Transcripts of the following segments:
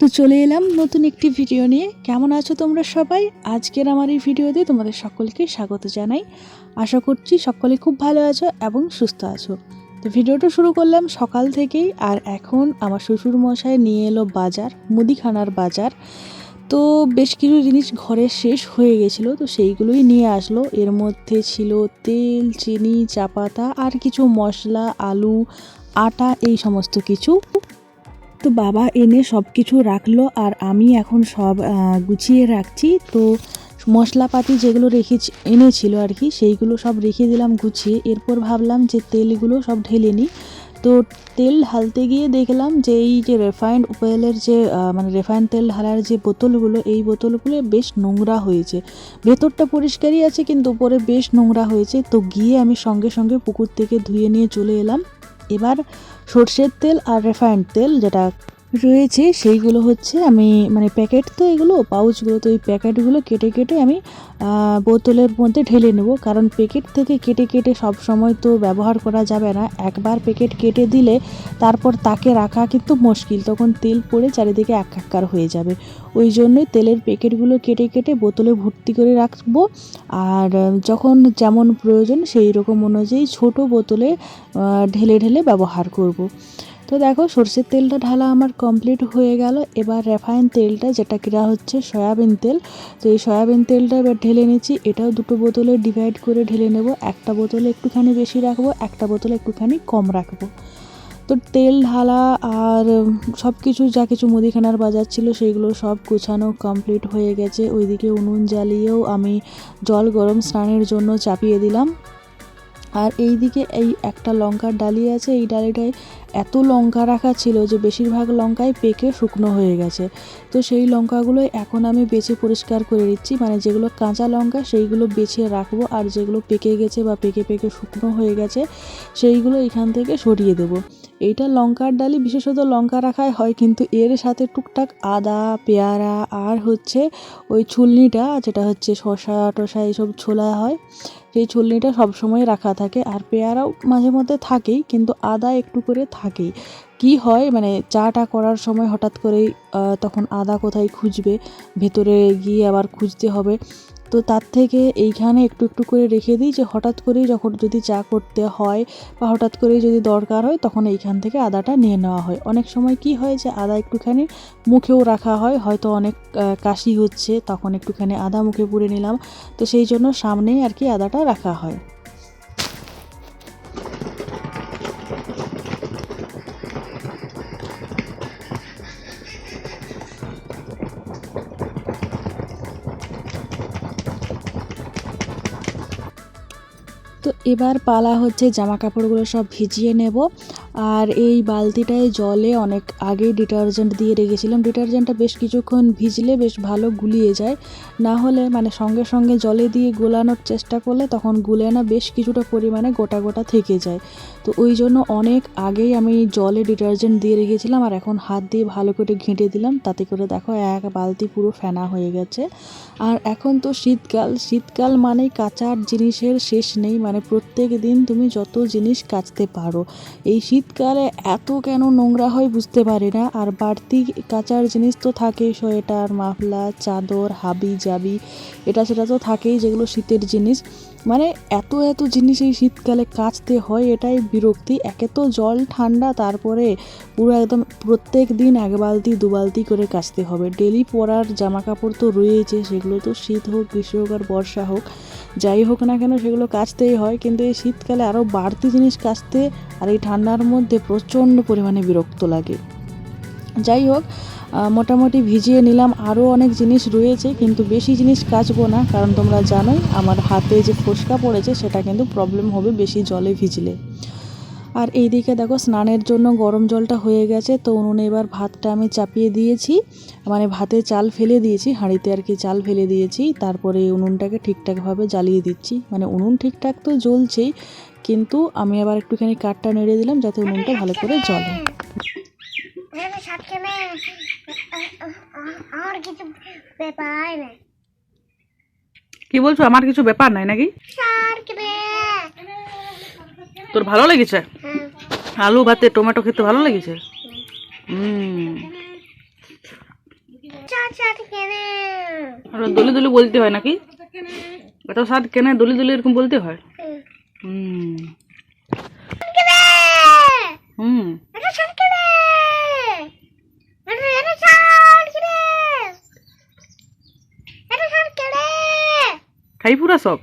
তো চলে এলাম নতুন একটি ভিডিও নিয়ে। কেমন আছো তোমরা সবাই? আজকের আমার এই ভিডিওতে তোমাদের সকলকে স্বাগত জানাই। আশা করছি সকলে খুব ভালো আছো এবং সুস্থ আছো। তো ভিডিওটা শুরু করলাম সকাল থেকেই আর এখন আমার শ্বশুর মশাই নিয়ে এলো বাজার, মুদিখানার বাজার। তো বেশ কিছু জিনিস ঘরে শেষ হয়ে গেছিল, তো সেইগুলোই নিয়ে আসলো। এর মধ্যে ছিল তেল, চিনি, চা পাতা আর কিছু মশলা, আলু, আটা, এই সমস্ত কিছু। তো বাবা এনে সব কিছু রাখল আর আমি এখন সব গুছিয়ে রাখছি। তো মশলাপাতি যেগুলো রেখে এনেছিল আর কি, সেইগুলো সব রেখে দিলাম গুছিয়ে। এরপর ভাবলাম যে তেলগুলো সব ঢেলে নিই। তো তেল ঢালতে গিয়ে দেখলাম যে এই যে রেফাইন্ড অয়েলের যে মানে রিফাইন্ড তেল ঢালার যে বোতলগুলো, এই বোতলগুলো বেশ নোংরা হয়েছে। ভেতরটা পরিষ্কারই আছে, কিন্তু উপরে বেশ নোংরা হয়েছে। তো গিয়ে আমি সঙ্গে সঙ্গে পুকুর থেকে ধুয়ে নিয়ে চলে এলাম। এবার সর্ষের তেল আর রিফাইন্ড তেল যেটা রয়েছে, সেইগুলো হচ্ছে আমি মানে প্যাকেট তো এগুলো, পাউচগুলো তো এই প্যাকেটগুলো কেটে কেটে আমি বোতলের মধ্যে ঢেলে নেব। কারণ প্যাকেট থেকে কেটে কেটে সব সময় তো ব্যবহার করা যাবে না। একবার প্যাকেট কেটে দিলে তারপর তাকে রাখা কিন্তু মুশকিল। তখন তেল পড়ে চারিদিকে একাকার হয়ে যাবে। ওই জন্যই তেলের প্যাকেটগুলো কেটে কেটে বোতলে ভর্তি করে রাখব। আর যখন যেমন প্রয়োজন সেই রকম অনুযায়ী ছোট বোতলে ঢেলে ঢেলে ব্যবহার করব। তো দেখো, সর্ষের তেলটা ঢালা আমার কমপ্লিট হয়ে গেল। এবার রেফাইন তেলটা, যেটা কিনা হচ্ছে সয়াবিন তেল। তো এই সয়াবিন তেলটা এবার ঢেলে নিচ্ছি। এটাও দুটো বোতলে ডিভাইড করে ঢেলে নেব। একটা বোতলে একটুখানি বেশি রাখব, একটা বোতলে একটুখানি কম রাখব। তো তেল ঢালা আর সব কিছু, যা কিছু মুদিখানার বাজার ছিল, সেইগুলো সব গোছানো কমপ্লিট হয়ে গেছে। ওইদিকে উনুন জ্বালিয়েও আমি জল গরম স্নানের জন্য চাপিয়ে দিলাম। আর এই দিকে এই একটা লঙ্কার ডালি আছে, এই ডালিটায় এত লঙ্কা রাখা ছিল যে বেশিরভাগ লঙ্কাই পেকে শুকনো হয়ে গেছে। তো সেই লঙ্কাগুলো এখন আমি বেছে পরিষ্কার করে দিচ্ছি মানে যেগুলো কাঁচা লঙ্কা, সেইগুলো বেছে রাখব। আর যেগুলো পেকে গেছে বা পেকে পেকে শুকনো হয়ে গেছে, সেইগুলো এখান থেকে সরিয়ে দেবো। এইটা লঙ্কার ডালি বিশেষত লঙ্কা রাখাই হয়, কিন্তু এর সাথে টুকটাক আদা, পেয়ারা আর হচ্ছে ওই ছুলনিটা, যেটা হচ্ছে শশা টশা এইসব ছোলা হয় সেই ছুলনিটা সবসময় রাখা থাকে আর পেয়ারাও মাঝে মধ্যে থাকেই, কিন্তু আদা একটু করে থাকেই। কি হয় মানে চাটা করার সময় হঠাৎ করেই তখন আদা কোথায় খুঁজবে, ভেতরে গিয়ে আবার খুঁজতে হবে। তো তার থেকে এইখানে একটু একটু করে রেখে দিই যে হঠাৎ করেই যখন যদি চা করতে হয় বা হঠাৎ করেই যদি দরকার হয়, তখন এইখান থেকে আদাটা নিয়ে নেওয়া হয়। অনেক সময় কি হয় যে আদা একটুখানি মুখেও রাখা হয়, হয়তো অনেক কাশি হচ্ছে, তখন একটুখানি আদা মুখে পুড়ে নিলাম। তো সেই জন্য সামনেই আর কি আদাটা রাখা হয়। তো এবার পালা হচ্ছে জামা কাপড়গুলো সব ভিজিয়ে নেব। আর এই বালতিটায় জলে অনেক আগেই ডিটারজেন্ট দিয়ে রেখেছিলাম। ডিটারজেন্টটা বেশ কিছুক্ষণ ভিজলে বেশ ভালো গুলিয়ে যায়। না হলে মানে সঙ্গে সঙ্গে জলে দিয়ে গোলানোর চেষ্টা করলে তখন গুলে না বেশ কিছুটা পরিমাণে গোটা গোটা থেকে যায়। তো ওই জন্য অনেক আগেই আমি জলে ডিটারজেন্ট দিয়ে রেখেছিলাম আর এখন হাত দিয়ে ভালো করে ঘেঁটে দিলাম। তাতে করে দেখো এক বালতি পুরো ফেনা হয়ে গেছে। আর এখন তো শীতকাল। শীতকাল মানেই কাচার জিনিসের শেষ নেই। মানে প্রত্যেক দিন তুমি যত জিনিস কাচতে পারো। এই শীতকালে এত কেন নোংরা হয় বুঝতে পারি না। আর বাড়তি কাচার জিনিস তো থাকেই, সোয়েটার, মাফলার, চাদর, হাবি জাবি, এটা সেটা তো থাকেই যেগুলো শীতের জিনিস। মানে এত এত জিনিস এই শীতকালে কাচতে হয়, এটাই বিরক্তি। একে তো জল, ঠান্ডা, তারপরে পুরো একদম প্রত্যেক দিন এক বালতি, দু বালতি করে কাচতে হবে। ডেলি পরার জামা কাপড় তো রয়েছে সেগুলো তো শীত হোক গ্রীষ্ম হোক আর বর্ষা হোক। যাই হোক না কেন সেগুলো কাচতেই হয়, কিন্তু এই শীতকালে আরও বাড়তি জিনিস কাচতে আর এই ঠান্ডার মধ্যে প্রচণ্ড পরিমাণে বিরক্ত লাগে। যাই হোক মোটামুটি ভিজিয়ে নিলাম আরও অনেক জিনিস রয়েছে, কিন্তু বেশি জিনিস কাচবো না, কারণ তোমরা জানোই আমার হাতে যে ফোসকা পড়েছে, সেটা কিন্তু প্রবলেম হবে বেশি জলে ভিজলে। আর এইদিকে দেখো স্নানের জন্য গরম জলটা হয়ে গেছে তো উনুনে এবার ভাতটা আমি চাপিয়ে দিয়েছি। মানে ভাতে চাল ফেলে দিয়েছি হাঁড়িতে আর কি চাল ফেলে দিয়েছি তারপরে উনুনটাকে ঠিকঠাকভাবে জ্বালিয়ে দিচ্ছি। মানে উনুন ঠিকঠাক তো জ্বলছেই কিন্তু আমি আবার একটুখানি কাঠটা নেড়ে দিলাম যাতে উনুনটা ভালো করে জ্বলে। কি বলছো আমার কিছু ব্যাপার নাই নাকি? তোর ভালো লেগেছে? আলু ভাতে টমেটো খেতে ভালো লেগেছে? দলি দলি বলতে হয় নাকি? এত শার্ট কেনে? দলি দলি এরকম বলতে হয়? হুম। হুম। এটা এটা এটা এটা খাই পুরা সব?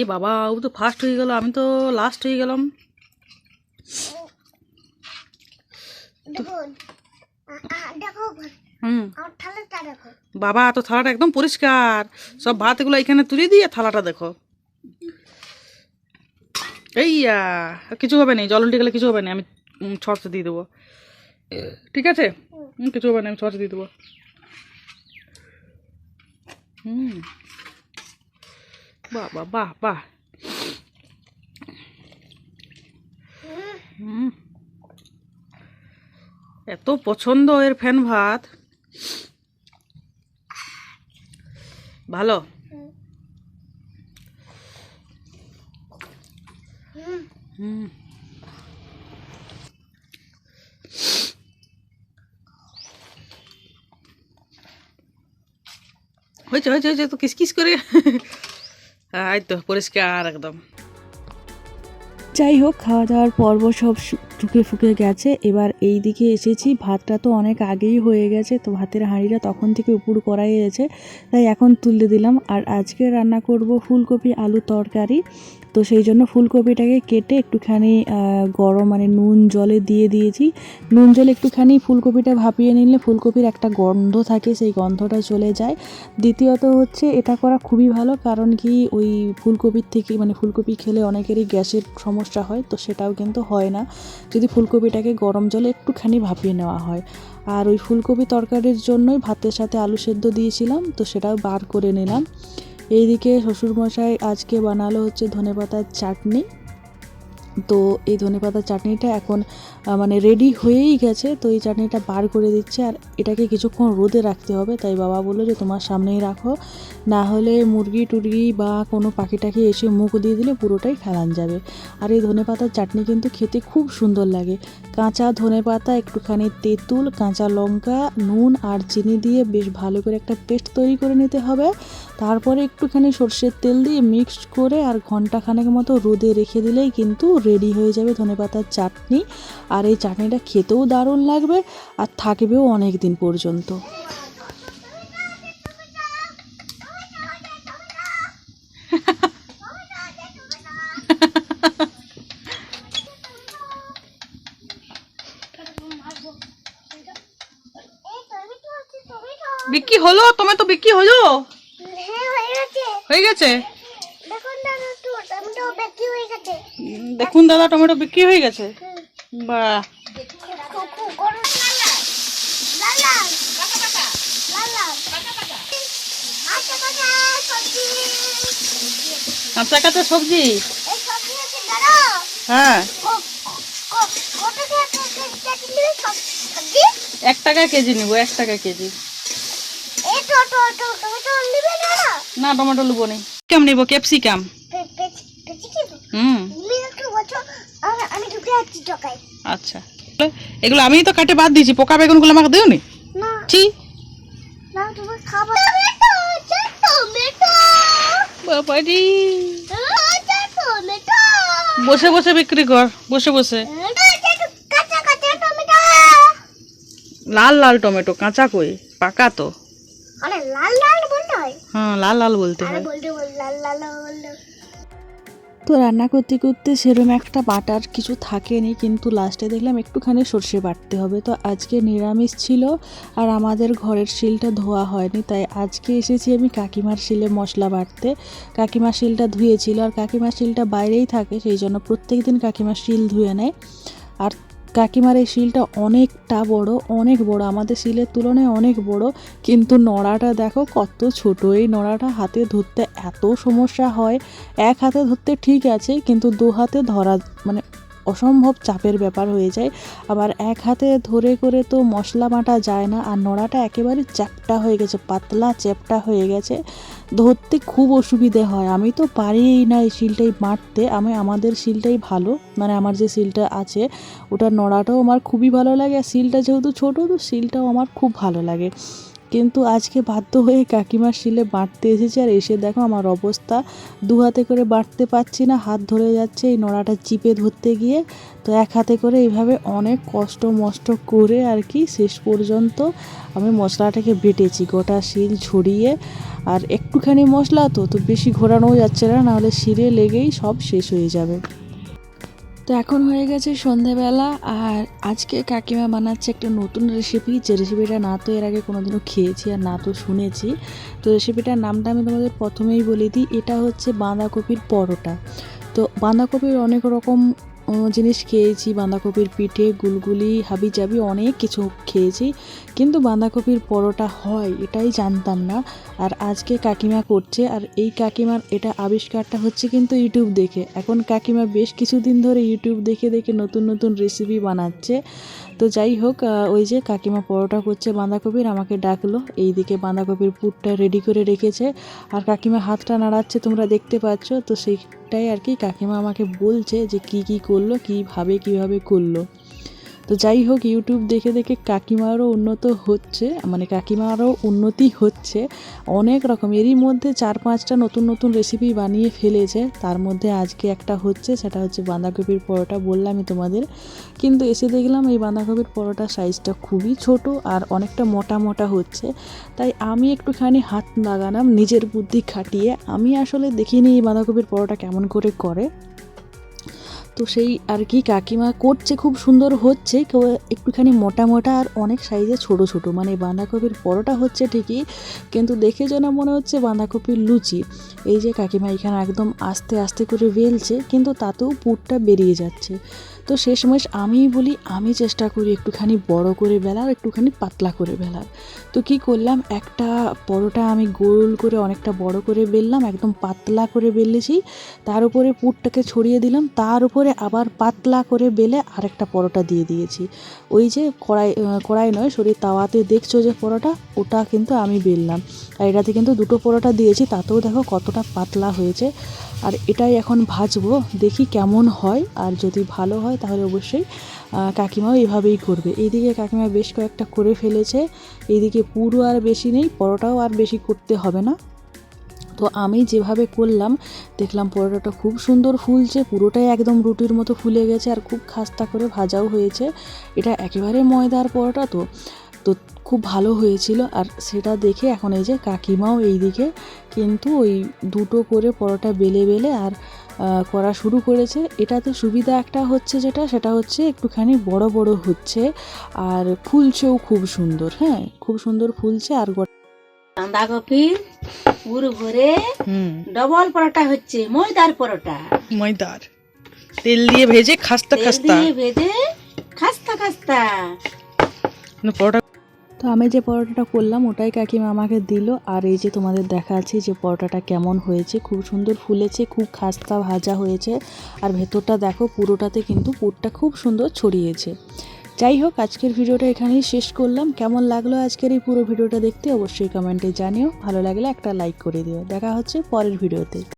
এ বাবা ও তো ফার্স্ট হয়ে গেল আমি তো লাস্ট হয়ে গেলাম। বাবা তো থালাটা একদম পরিষ্কার। সব ভাতগুলো এখানে তুলে দিয়ে থালাটা দেখো। এই কিছু হবে না জল উল্টে গেলে কিছু হবে না আমি ছড়তে দিয়ে দেবো। ঠিক আছে? কিছু হবে না আমি ছড়তে দিয়ে দেবো। হুম। বাহ বাহ বাহ বাহ এত পছন্দ এর ফ্যান ভাত। ভালো? হয়েছে হয়েছে হয়েছে, তো কিস কিস করে। এই তো, পরিষ্কার একদম। যাই হোক খাওয়া দাওয়ার পর্ব সব ঠুকে ফুকে গেছে। এবার এই দিকে এসেছি। ভাতটা তো অনেক আগেই হয়ে গেছে, তো ভাতের হাঁড়িটা তখন থেকে উপর করাই হয়েছে। তাই এখন তুলে দিলাম। আর আজকে রান্না করব ফুলকপি, আলু তরকারি। তো সেই জন্য ফুলকপিটাকে কেটে একটুখানি গরম মানে নুন জলে দিয়ে দিয়েছি। নুন জলে একটুখানি ফুলকপিটা ভাপিয়ে নিলে ফুলকপির একটা গন্ধ থাকে, সেই গন্ধটা চলে যায়। দ্বিতীয়ত হচ্ছে এটা করা খুবই ভালো, কারণ কি ওই ফুলকপির থেকে মানে ফুলকপি খেলে অনেকেরই গ্যাসের সমস্যা হয়, তো সেটাও কিন্তু হয় না। যদি ফুলকপিটাকে গরম জলে একটুখানি ভাপিয়ে নেওয়া হয়। আর ওই ফুলকপি তরকারির জন্যই ভাতের সাথে আলু সেদ্ধ দিয়েছিলাম, তো সেটাও বার করে নিলাম। এইদিকে শ্বশুরমশাই আজকে বানালো হচ্ছে ধনেপাতার চাটনি। তো এই ধনেপাতার চাটনিটা এখন মানে রেডি হয়েই গেছে। তো এই চাটনিটা বার করে দিচ্ছে আর এটাকে কিছুক্ষণ রোদে রাখতে হবে। তাই বাবা বলল যে, তোমার সামনেই রাখো। না হলে মুরগি টুরগি বা কোনো পাখি টাকি এসে মুখ দিয়ে দিলে পুরোটাই ফেলান যাবে। আর এই ধনেপাতার চাটনি কিন্তু খেতে খুব সুন্দর লাগে। কাঁচা ধনেপাতা, একটুখানি তেঁতুল, কাঁচা লঙ্কা, নুন আর চিনি দিয়ে বেশ ভালো করে একটা পেস্ট তৈরি করে নিতে হবে। তারপরে একটুখানি সর্ষের তেল দিয়ে মিক্সড করে আর ঘন্টাখানেক মতো রোদে রেখে দিলেই কিন্তু রেডি হয়ে যাবে ধনেপাতার চাটনি। আর এই চাটনিটা খেতেও দারুণ লাগবে আর থাকবেও অনেক দিন পর্যন্ত। বিক্রি হলো? তোমার তো বিক্রি হলো? হয়ে গেছে? দেখুন দাদা টমেটো বিক্রি হয়ে গেছে। সবজি। কাঁচা কাঁচা সবজি? হ্যাঁ। এক টাকা কেজি নিবো এক টাকা কেজি এই তো তো তো টমেটো নিবে দাদা না টমেটো নেব নি কেম নিবো? ক্যাপসিকাম? হুম। আমি আমি ঢুকে যাচ্ছি আচ্ছা। এগুলো আমিই তো কাটে বাদ দিয়েছি। পোকা বেগুনগুলো আমাকে দিও নি। ছি। না তুমি খাব টমেটো টমেটো। বাবারি বসে বসে বিক্রি কর। বসে বসে। কাঁচা কাঁচা টমেটো। লাল লাল টমেটো। কাঁচা কই? পাকা তো। আরে লাল লাল হয়? হ্যাঁ লাল লাল বলতে হয়। বলতে লাল লাল বলতে তো রান্না করতে করতে সেরকম একটা বাটার কিছু থাকেনি কিন্তু লাস্টে দেখলাম একটুখানি সর্ষে বাটতে হবে। তো আজকে নিরামিষ ছিল আর আমাদের ঘরের শিলটা ধোয়া হয়নি তাই আজকে এসেছি আমি কাকিমার শিলে মশলা বাটতে। কাকিমার শিলটা ধুয়েছিল আর কাকিমার শিলটা বাইরেই থাকে সেই জন্য প্রত্যেক দিন কাকিমার শিল ধুয়ে নেয়। আর কাকিমার এই শিলটা অনেকটা বড়, অনেক বড়। আমাদের শিলের তুলনায় অনেক বড়। কিন্তু নড়াটা দেখো, কত ছোট। এই নড়াটা হাতে ধরতে এত সমস্যা হয়। এক হাতে ধরতে ঠিক আছে, কিন্তু দু হাতে ধরা মানে অসম্ভব চাপের ব্যাপার হয়ে যায়। আবার এক হাতে ধরে করে তো মশলা বাটা যায় না, আর নোড়াটা একেবারে চ্যাপটা হয়ে গেছে, পাতলা চ্যাপটা হয়ে গেছে। ধরতে খুব অসুবিধে হয়। আমি তো পারিই না এই শিলটাই বাঁটতে আমি, আমাদের শিলটাই ভালো মানে আমার যে শিলটা আছে ওটার নড়াটাও আমার খুবই ভালো লাগে। আর শিলটা যেহেতু ছোটো, তো শিলটাও আমার খুব ভালো লাগে। কিন্তু আজকে বাধ্য হয়ে কাকিমার শিলে বাঁটতে এসেছি আর এসে দেখো আমার অবস্থা। দু হাতে করে বাঁটতে পারছি না, হাত ধরে যাচ্ছে, এই নড়াটা চিপে ধরতে গিয়ে। তো এক হাতে করে এইভাবে অনেক কষ্ট মষ্ট করে আর কি শেষ পর্যন্ত আমি মশলাটাকে বেটেছি, গোটা শিল ছড়িয়ে আর একটুখানি মশলা তো তো বেশি ঘোরানোও যাচ্ছে না, নাহলে শিলে লেগেই সব শেষ হয়ে যাবে। তো এখন হয়ে গেছে সন্ধেবেলা আর আজকে কাকিমা বানাচ্ছে একটা নতুন রেসিপি যে রেসিপিটা না তো এর আগে কোনোদিনও খেয়েছি আর না তো শুনেছি। তো রেসিপিটার নামটা আমি তোমাদের প্রথমেই বলে দিই, এটা হচ্ছে বাঁধাকপির পরোটা। তো বাঁধাকপির অনেক রকম জিনিস খেয়েছি, বাঁধাকপির পিঠে, গুলগুলি হাবি জাবি অনেক কিছু খেয়েছি। কিন্তু বাঁধাকপির পরোটা হয়, এটাই জানতাম না। আর আজকে কাকিমা করছে, আর এই কাকিমার এটা আবিষ্কারটা হচ্ছে কিন্তু ইউটিউব দেখে। এখন কাকিমা বেশ কিছুদিন ধরে ইউটিউব দেখে দেখে নতুন নতুন রেসিপি বানাচ্ছে। তো যাই হোক ওই যে কাকিমা পরোটা করছে বাঁধাকপির, আমাকে ডাকলো। এইদিকে বাঁধাকপির পুটটা রেডি করে রেখেছে। আর কাকিমা হাতটা নাড়াচ্ছে, তোমরা দেখতে পাচ্ছ। তো সেইটাই আর কি, কাকিমা আমাকে বলছে যে কি কি করল, কীভাবে কীভাবে করল। তো যাই হোক ইউটিউব দেখে দেখে কাকিমারও উন্নত হচ্ছে মানে কাকিমারও উন্নতি হচ্ছে। অনেক রকম, এরই মধ্যে চার পাঁচটা নতুন নতুন রেসিপি বানিয়ে ফেলেছে। তার মধ্যে আজকে একটা হচ্ছে, সেটা হচ্ছে বাঁধাকপির পরোটা বললামই তোমাদের। কিন্তু এসে দেখলাম এই বাঁধাকপির পরোটার সাইজটা খুবই ছোট আর অনেকটা মোটা মোটা হচ্ছে। তাই আমি একটুখানি হাত লাগালাম, নিজের বুদ্ধি খাটিয়ে। আমি আসলে দেখিনি এই বাঁধাকপির পরোটা কেমন করে করে। তো সেই আর কি কাকিমা করছে, খুব সুন্দর হচ্ছে। কেউ একটুখানি মোটা মোটা আর অনেক সাইজে ছোট ছোট। মানে বাঁধাকপির পরোটা হচ্ছে ঠিকই, কিন্তু দেখে যেন মনে হচ্ছে বাঁধাকপির লুচি। এই যে কাকিমা এখানে একদম আস্তে আস্তে করে বেলছে, কিন্তু তাতেও পুরটা বেরিয়ে যাচ্ছে। তো শেষমেশ আমি বলি, আমি চেষ্টা করি একটুখানি বড় করে বেলার, একটুখানি পাতলা করে বেলার। তো কি করলাম, একটা পরোটা আমি গোল করে অনেকটা বড় করে বেললাম, একদম পাতলা করে বেলেছি। তার উপরে পুরটাকে ছড়িয়ে দিলাম, তার উপরে আবার পাতলা করে বেলে আরেকটা পরোটা দিয়ে দিয়েছি। ওই যে কড়াই কড়াই নয়, সরি, তাওয়াতে দেখছ যে পরোটা, ওটা কিন্তু আমি বেললাম। আর এটাতে কিন্তু দুটো পরোটা দিয়েছি, তাতেও দেখো কতটা পাতলা হয়েছে। আর এটাই এখন ভাজবো, দেখি কেমন হয়। আর যদি ভালো হয় তাহলে অবশ্যই কাকিমাও এভাবেই করবে। এইদিকে কাকিমা বেশ কয়েকটা করে ফেলেছে, এইদিকে পুরো আর বেশি নেই, পরোটাও আর বেশি করতে হবে না। তো আমি যেভাবে করলাম, দেখলাম পরোটাটা খুব সুন্দর ফুলছে, পুরোটাই একদম রুটির মতো ফুলে গেছে আর খুব খাস্তা করে ভাজাও হয়েছে। এটা একেবারে ময়দার পরোটা তো তো খুব ভালো হয়েছিল। আর সেটা দেখে এখন এই যে কাকিমাও এই দিকে কিন্তু ওই দুটো করে পরোটা বেলে বেলে আর করা শুরু করেছে। এটাতে সুবিধা একটা হচ্ছে যেটা, সেটা হচ্ছে একটুখানি বড় বড় হচ্ছে আর ফুলছেও খুব সুন্দর হ্যাঁ? খুব সুন্দর ফুলছে আর গোটা বাঁধাকপি পুরো ভরে ডবল পরোটা হচ্ছে ময়দার পরোটা। ময়দার। তেল দিয়ে ভেজে খাস্তা তেল খাস্তা। দিয়ে ভেজে খাস্তা খাস্তা। পরোটা তো আমি যে পরোটাটা করলাম ওটাই কাকিমা আমাকে দিল। আর এই যে তোমাদের দেখাচ্ছি যে পরোটাটা কেমন হয়েছে। খুব সুন্দর ফুলেছে খুব খাস্তা ভাজা হয়েছে। আর ভেতরটা দেখো পুরোটাতে কিন্তু পুরটা খুব সুন্দর ছড়িয়েছে। যাই হোক, আজকের ভিডিওটা এখানেই শেষ করলাম। কেমন লাগল আজকের এই পুরো ভিডিওটা দেখতে অবশ্যই কমেন্টে জানিও। ভালো লাগলে একটা লাইক করে দিও। দেখা হচ্ছে পরের ভিডিওতে।